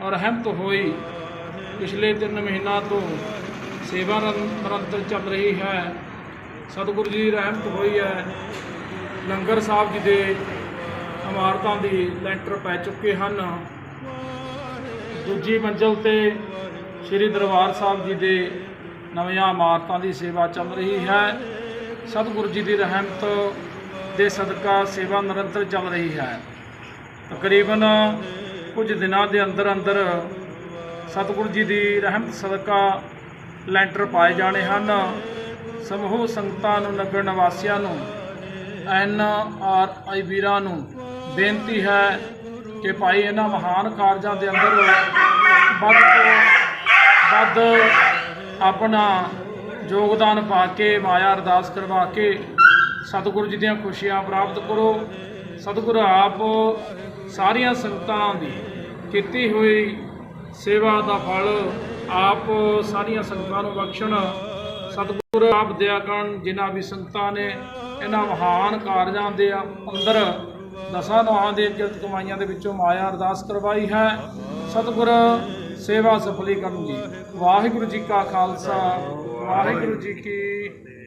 ਔਰ ਰਹਿਮਤ ਹੋਈ। ਪਿਛਲੇ 3 ਮਹੀਨਾ ਤੋਂ ਸੇਵਾ ਨ- ਨਿਰੰਤਰ ਚੱਲ ਰਹੀ ਹੈ। ਸਤਿਗੁਰੂ ਜੀ ਦੀ ਰਹਿਮਤ ਹੋਈ ਹੈ। ਲੰਗਰ ਸਾਹਿਬ ਜੀ ਦੇ ਇਮਾਰਤਾਂ ਦੀ ਲੈਂਟਰ ਪੈ ਚੁੱਕੇ ਹਨ। ਦੂਜੀ ਮੰਜ਼ਲ ਤੇ ਸ੍ਰੀ ਦਰਬਾਰ ਸਾਹਿਬ ਜੀ ਦੇ ਨਵੀਆਂ ਇਮਾਰਤਾਂ ਦੀ ਸੇਵਾ ਚੱਲ ਰਹੀ ਹੈ। ਸਤਿਗੁਰੂ ਜੀ ਦੀ ਰਹਿਮਤ ਦੇ ਸਦਕਾ ਸੇਵਾ ਨਿਰੰਤਰ ਚੱਲ ਰਹੀ ਹੈ। ਤਕਰੀਬਨ ਕੁਝ ਦਿਨਾਂ ਦੇ ਅੰਦਰ ਅੰਦਰ ਸਤਿਗੁਰੂ ਜੀ ਦੀ ਰਹਿਮਤ ਸਦਕਾ ਲੈਂਟਰ ਪਾਏ ਜਾਣੇ ਹਨ। ਸਮੂਹ ਸੰਗਤਾਂ ਨੂੰ, ਨਗਰ ਨਿਵਾਸੀਆਂ ਨੂੰ, ਐਨ ਆਰ ਆਈ ਵੀਰਾਂ ਨੂੰ ਬੇਨਤੀ ਹੈ ਕਿ ਭਾਈ ਇਹਨਾਂ ਮਹਾਨ ਕਾਰਜਾਂ ਦੇ ਅੰਦਰ ਵੱਧ ਤੋਂ ਵੱਧ ਆਪਣਾ ਯੋਗਦਾਨ ਪਾ ਕੇ, ਮਾਇਆ ਅਰਦਾਸ ਕਰਵਾ ਕੇ ਸਤਿਗੁਰੂ ਜੀ ਦੀਆਂ ਖੁਸ਼ੀਆਂ ਪ੍ਰਾਪਤ ਕਰੋ। ਸਤਿਗੁਰੂ ਆਪ ਸਾਰੀਆਂ ਸੰਗਤਾਂ ਦੀ ਕੀਤੀ ਹੋਈ ਸੇਵਾ ਦਾ ਫਲ ਆਪ ਸਾਰੀਆਂ ਸੰਗਤਾਂ ਨੂੰ ਬਖਸ਼ਣ। ਸਤਿਗੁਰੂ ਆਪ ਦਇਆ ਕਰਨ, ਜਿਨ੍ਹਾਂ ਵੀ ਸੰਗਤਾਂ ਨੇ ਇਹਨਾਂ ਮਹਾਨ ਕਾਰਜਾਂ ਦੇ ਅੰਦਰ ਦਸਾਂ ਨੋਹਾਂ ਦੇ ਕਿਰਤ ਕਮਾਈਆਂ ਦੇ ਵਿੱਚੋਂ ਮਾਇਆ ਅਰਦਾਸ ਕਰਵਾਈ ਹੈ। ਸਤਿਗੁਰ ਸੇਵਾ ਸਫਲੀ ਕਰਨ ਜੀ ਵਾਹਿਗੁਰੂ ਜੀ ਕਾ ਖਾਲਸਾ, ਵਾਹਿਗੁਰੂ ਜੀ ਕੀ